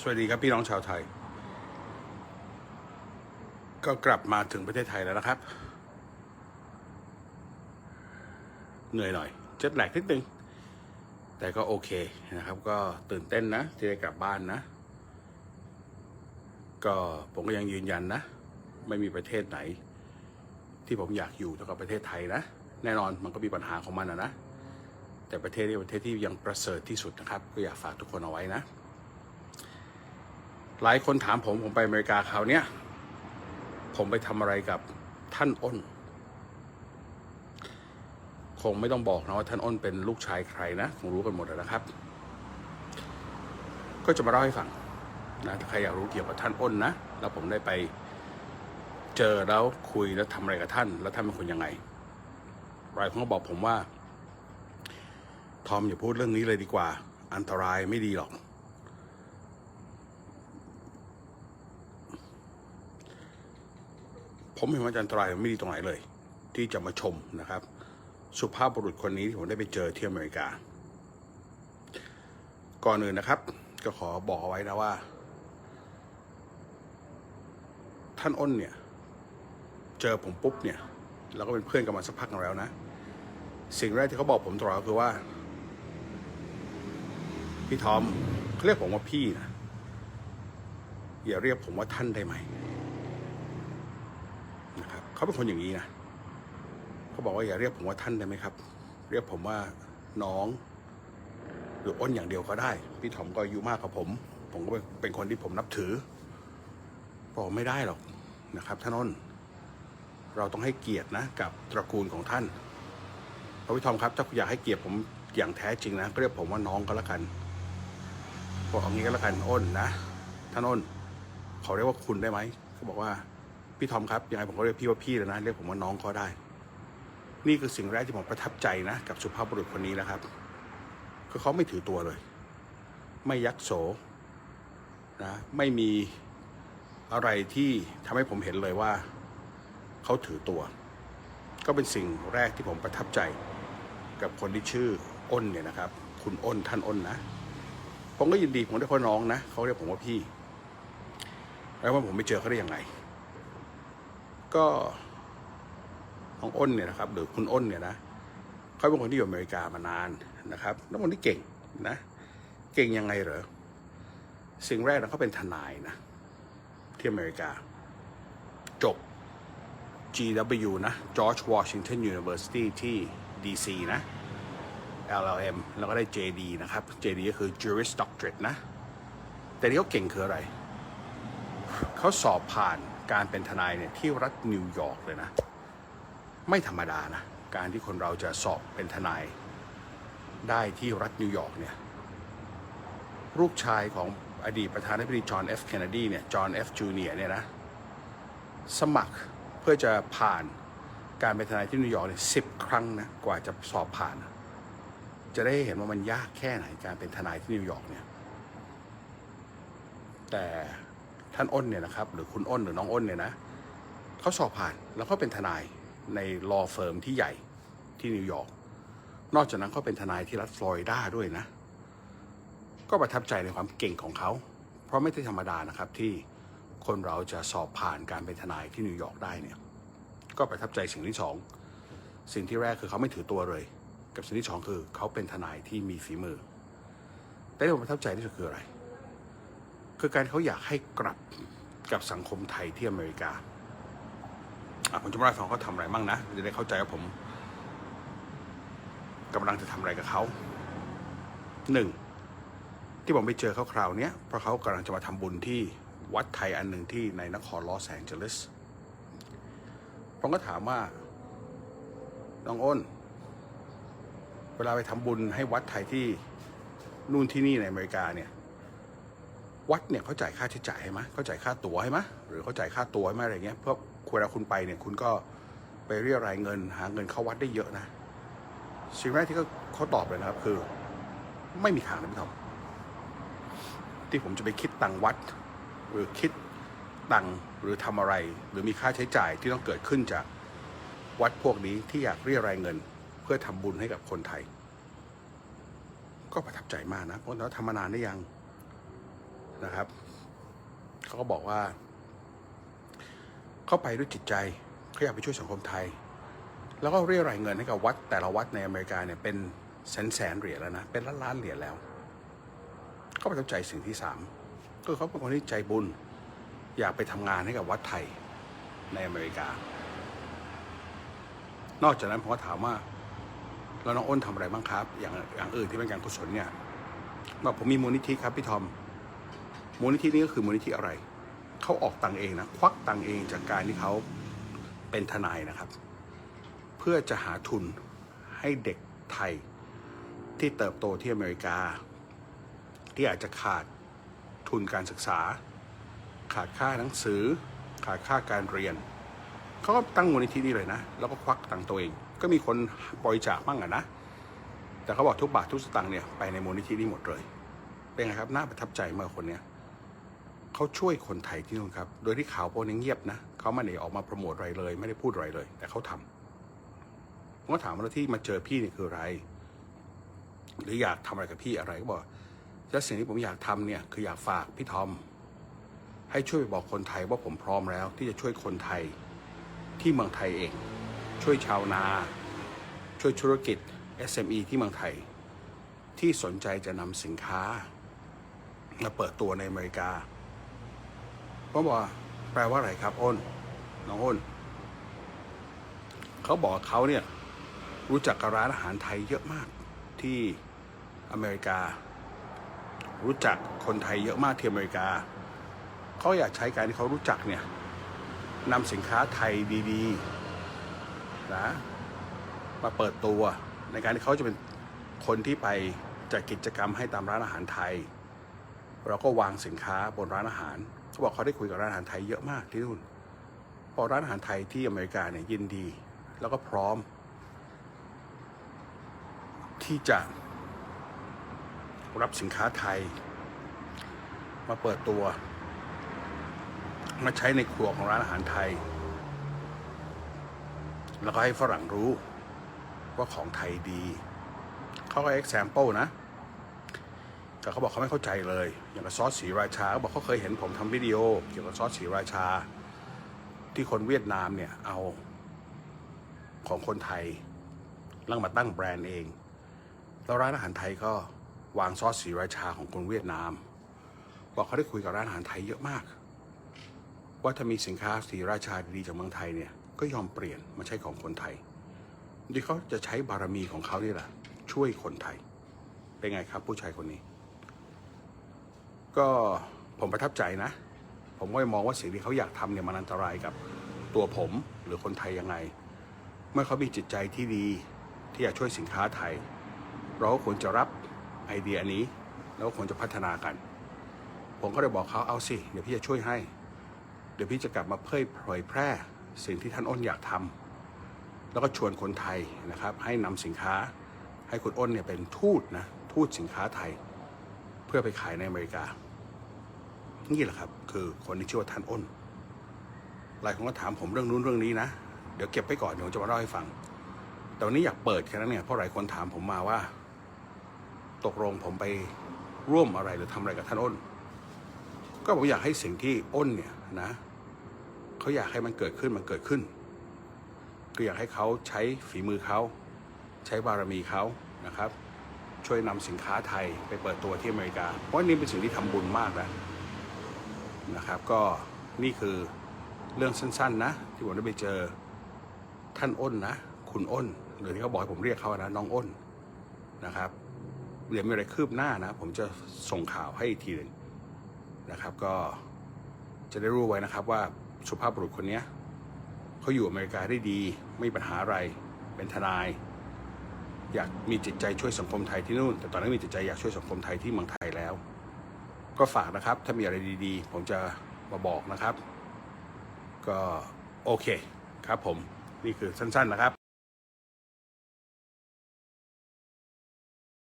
สวัสดีครับพี่น้องชาวไทย ก็กลับมาถึงประเทศไทยแล้วนะครับ เหนื่อยหน่อยเจ็ดแหลกนิดนึง แต่ก็โอเคนะครับ ก็ตื่นเต้นนะ ที่ได้กลับบ้านนะ ก็ผมก็ยังยืนยันนะ ไม่มีประเทศไหน ที่ผมอยากอยู่เท่ากับประเทศไทยนะ แน่นอนมันก็มีปัญหาของมันนะนะแต่ประเทศนี้ประเทศที่ยังประเสริฐที่สุดนะครับ ก็อยากฝากทุกคนเอาไว้นะ หลายคนถามผมผมไปอเมริกาคราวเนี้ยผมไปทำอะไรกับท่านอ้น คงไม่ต้องบอกนะว่าท่านอ้นเป็นลูกชายใครนะคงรู้กันหมดแล้วนะครับ ก็จะมาเล่าให้ฟังนะถ้าใครอยากรู้เกี่ยวกับท่านอ้นนะแล้วผมได้ไปเจอแล้วคุยแล้วทำอะไรกับท่าน แล้วท่านเป็นคนยังไงหลายคนก็บอกผมว่า ทอมอย่าพูดเรื่องนี้เลยดีกว่า อันตรายไม่ดีหรอก ผมเห็นว่าอันตรายไม่ดีตรงไหนเลย ที่จะมาชมนะครับ สุภาพบุรุษคนนี้ที่ผมได้ไปเจอที่อเมริกา ก่อนอื่นนะครับ ก็ขอบอกเอาไว้นะว่า ท่านอ้นเนี่ย เจอผมปุ๊บเนี่ยเราก็เป็นเพื่อนกันมาสักพักหนึงแล้วนะ สิ่งแรกที่เขาบอกผมตลอดคือว่า พี่ทอมเขาเรียกผมว่าพี่นะอย่าเรียกผมว่าท่านได้ไหม เขาเป็นคนอย่างนี้นะเขาบอกว่าอย่าเรียกผมว่าท่านได้ไหมครับ เรียกผมว่าน้อง หรืออ้นอย่างเดียวก็ได้ พี่ทอมก็อายุมากกว่าผม ผมก็เป็นคนที่ผมนับถือบอกไม่ได้หรอกนะครับท่านอ้นเราต้องให้เกียรตินะ กับตระกูลของท่านพระพี่ทอมครับถ้าอยากให้เกียรติผมอย่างแท้จริงนะก็เรียกผมว่าน้องก็แล้วกันบอกเอางี้ก็แล้วกันอ้นนะท่านอ้นเขาเรียกว่าคุณได้ไหมเขาบอกว่า พี่ทอมครับยังไงผมก็เรียกพี่ว่าพี่แล้วนะเรียกผมว่าน้องก็ได้ นี่คือสิ่งแรกที่ผมประทับใจนะ กับสุภาพบุรุษคนนี้นะครับคือเขาไม่ถือตัวเลย ไม่ยักโสนะไม่มีอะไรที่ทำให้ผมเห็นเลยว่า เขาถือตัว ก็เป็นสิ่งแรกที่ผมประทับใจ กับคนที่ชื่ออ้นเนี่ยนะครับ คุณอ้นท่านอ้นนะผมก็ยินดีผมได้พ่อน้องนะเขาเรียกผมว่าพี่ แล้วว่าผมไปเจอเขาได้ยังไง ก็น้องอ้นเนี่ยนะครับ หรือคุณอ้นเนี่ยนะเขาเป็นคนที่อยู่อเมริกามานานนะครับแล้วคนที่เก่งนะ เก่งยังไงเหรอสิ่งแรกนะเขาเป็นทนายนะที่อเมริกา จบ GW นะ George Washington University ที่ DC นะ LLM แล้วก็ได้ JD นะครับ JD ก็คือ Juris Doctorate นะ แต่ที่เขาเก่งคืออะไร เขาสอบผ่าน การเป็นทนายเนี่ยที่รัฐนิวยอร์กเลยนะ ไม่ธรรมดานะ การที่คนเราจะสอบเป็นทนาย ได้ที่รัฐนิวยอร์กเนี่ยลูกชายของอดีตประธานาธิบดีจอห์น F. Kennedy เนี่ยจอห์น F. Jr. เนี่ยนะ สมัครเพื่อจะผ่านการเป็นทนายที่นิวยอร์กเนี่ยสิบครั้งนะกว่าจะสอบผ่าน จะได้เห็นว่ามันยากแค่ไหนการเป็นทนายที่นิวยอร์กเนี่ยแต่ ท่านอ้นเนี่ยนะครับหรือคุณอ้นหรือน้องอ้นเนี่ยนะเขาสอบผ่านแล้วก็เป็นทนายในลอเฟิร์มที่ใหญ่ที่นิวยอร์กนอกจากนั้นเขาเป็นทนายที่รัฐฟลอริดาด้วยนะ ก็ประทับใจในความเก่งของเขา เพราะไม่ใช่ธรรมดานะครับที่คนเราจะสอบผ่านการเป็นทนายที่นิวยอร์กได้เนี่ยก็ประทับใจสิ่งที่สองสิ่งที่แรกคือเขาไม่ถือตัวเลย กับสิ่งที่สองคือเขาเป็นทนายที่มีฝีมือ แต่ที่ผมประทับใจที่สุดคืออะไร คือการเขาอยากให้กลับกับสังคมไทยที่อเมริกาอะผมจะมาเล่าฟังเขาทำอะไรบ้างนะจะได้เข้าใจว่าผมกำลังจะทำอะไรกับเขาหนึ่งที่ผมไปเจอเขาคราวนี้เพราะเขากำลังจะมาทำบุญที่วัดไทยอันหนึ่งที่ในนครลอสแองเจลิสผมก็ถามว่าน้องอ้น เวลาไปทำบุญให้วัดไทยที่นู่นที่นี่ในอเมริกาเนี่ย วัดเนี่ยเขาจ่ายค่าใช้จ่ายให้ไหมเขาจ่ายค่าตั๋วให้ไหมหรือเขาจ่ายค่าตั๋วให้ไหมอะไรเงี้ย เพื่อเวลาคุณไปเนี่ยคุณก็ไปเรียรายเงิน หาเงินเข้าวัดได้เยอะนะสิ่งแรกที่เขาเขาตอบเลยนะครับ คือ ไม่มีทางนะพี่ทอมที่ผมจะไปคิดตังวัด หรือคิดตังหรือทำอะไร หรือมีค่าใช้จ่ายที่ต้องเกิดขึ้นจากวัดพวกนี้ที่อยากเรียรายเงิน เพื่อทำบุญให้กับคนไทย ก็ประทับใจมากนะเพราะเราทำมานานได้ยัง นะครับ เขาก็บอกว่า เข้าไปด้วยจิตใจเขาอยากไปช่วยสังคมไทย แล้วก็เรียรายเงินให้กับวัดแต่ละวัดในอเมริกาเนี่ยเป็นแสนแสนเหรียญแล้วนะ เป็นล้านล้านเหรียญแล้ว เขาประทับใจสิ่งที่สามคือเขาเป็นคนที่ใจบุญ อยากไปทำงานให้กับวัดไทยในอเมริกา นอกจากนั้นผมก็ถามว่าแล้วน้องอ้นทำอะไรบ้างครับ อย่างอย่างอื่นที่เป็นการกุศลเนี่ยบอกผมมีมูลนิธิครับพี่ทอม มูลนิธินี้ก็คือมูลนิธิอะไร เขาออกตังเองนะ ควักตังเองจากการที่เขาเป็นทนายนะครับ เพื่อจะหาทุนให้เด็กไทยที่เติบโตที่อเมริกา ที่อาจจะขาดทุนการศึกษา ขาดค่าหนังสือ ขาดค่าการเรียนเขาก็ตั้งมูลนิธินี้เลยนะ แล้วก็ควักตังตัวเอง ก็มีคนบริจาคบ้างอะนะ แต่เขาบอกทุกบาททุกสตางค์เนี่ยไปในมูลนิธินี้หมดเลย เป็นไงครับน่าประทับใจมากคนเนี้ย เขาช่วยคนไทยที่นู่นครับ โดยที่ข่าวพวกนี้เงียบนะเขาไม่ได้ออกมาโปรโมทอะไรเลย ไม่ได้พูดอะไรเลย แต่เขาทำผมก็ถามว่าที่มาเจอพี่นี่คืออะไร หรืออยากทำอะไรกับพี่อะไรก็บอกแล้วสิ่งที่ผมอยากทำเนี่ยคืออยากฝากพี่ทอม ให้ช่วยบอกคนไทยว่าผมพร้อมแล้ว ที่จะช่วยคนไทยที่เมืองไทยเอง ช่วยชาวนา ช่วยธุรกิจ SME ที่เมืองไทย ที่สนใจจะนำสินค้ามาเปิดตัวในอเมริกา ผมบอกว่าแปลว่าอะไรครับอ้นน้องอ้นเขาบอกเขาเนี่ย รู้จักกับร้านอาหารไทยเยอะมากที่อเมริกา รู้จักคนไทยเยอะมากที่อเมริกา เขาอยากใช้การที่เขารู้จักเนี่ยนำสินค้าไทยดีๆนะมาเปิดตัวในการที่เขาจะเป็นคนที่ไปจัดกิจกรรมให้ตามร้านอาหารไทย เราก็วางสินค้าบนร้านอาหารเขาบอกเขาได้คุยกับร้านอาหารไทยเยอะมากที่นู่นพอร้านอาหารไทยที่อเมริกาเนี่ยยินดี แล้วก็พร้อม ที่จะรับสินค้าไทย มาเปิดตัว มาใช้ในครัวของร้านอาหารไทย แล้วก็ให้ฝรั่งรู้ว่าของไทยดี เขาก็ example นะ แต่เขาบอกเขาไม่เข้าใจเลย อย่างกับซอสสีราชาเขาบอกเขาเคยเห็นผมทำวิดีโอ เกี่ยวกับซอสสีราชา ที่คนเวียดนามเนี่ยเอาของคนไทยแล้วมาตั้งแบรนด์เอง แล้วร้านอาหารไทยก็วางซอสสีราชาของคนเวียดนาม บอกเขาได้คุยกับร้านอาหารไทยเยอะมาก ว่าถ้ามีสินค้าสีราชาดีๆจากเมืองไทยเนี่ยก็ยอมเปลี่ยนมาใช้ของคนไทยที่เขาจะใช้บารมีของเขานี่แหละช่วยคนไทย เป็นไงครับผู้ชายคนนี้ ก็ผมประทับใจนะ ผมก็มองว่าสิ่งที่เขาอยากทำเนี่ยมันอันตรายกับตัวผมหรือคนไทยยังไง เมื่อเขามีจิตใจที่ดีที่อยากช่วยสินค้าไทย เราก็ควรจะรับไอเดียนี้ แล้วควรจะพัฒนากัน ผมก็เลยบอกเขาเอาสิเดี๋ยวพี่จะช่วยให้ เดี๋ยวพี่จะกลับมาเผยเผยแพร่สิ่งที่ท่านอ้นอยากทำแล้วก็ชวนคนไทยนะครับ ให้นำสินค้าให้คุณอ้นเนี่ยเป็นทูตนะทูตสินค้าไทย เพื่อไปขายในอเมริกา นี่แหละครับ คือคนที่ชื่อว่าท่านอ้นหลายคนก็ถามผมเรื่องนู้นเรื่องนี้นะเดี๋ยวเก็บไปก่อนเดี๋ยวผมจะมาเล่าให้ฟัง แต่วันนี้อยากเปิดแค่นั้นเนี่ยเพราะหลายคนถามผมมาว่า ตกลงผมไปร่วมอะไรหรือทำอะไรกับท่านอ้น ก็ผมอยากให้สิ่งที่อ้นเนี่ยนะเขาอยากให้มันเกิดขึ้นมันเกิดขึ้นคืออยากให้เขาใช้ฝีมือเขาใช้บารมีเขานะครับ ช่วยนำสินค้าไทยไปเปิดตัวที่อเมริกา เพราะนี่เป็นสิ่งที่ทำบุญมากนะ นะครับ ก็นี่คือเรื่องสั้น ๆ นะ ที่ผมได้ไปเจอท่านอ้นนะ คุณอ้น หรือที่เขาบอกให้ผมเรียกเขานะน้องอ้นนะครับเดี๋ยวมีอะไรคืบหน้านะ ผมจะส่งข่าวให้อีกทีหนึ่งนะครับ ก็จะได้รู้ไว้นะครับว่าสุภาพบุรุษคนนี้เขาอยู่อเมริกาได้ดี ไม่มีปัญหาอะไรเป็นทนาย อยากมีจิตใจช่วยสังคมไทยที่นู่น แต่ตอนนี้มีจิตใจอยากช่วยสังคมไทยที่เมืองไทยแล้ว ก็ฝากนะครับ ถ้ามีอะไรดีๆ ผมจะมาบอกนะครับ ก็โอเคครับผม นี่คือสั้นๆนะครับ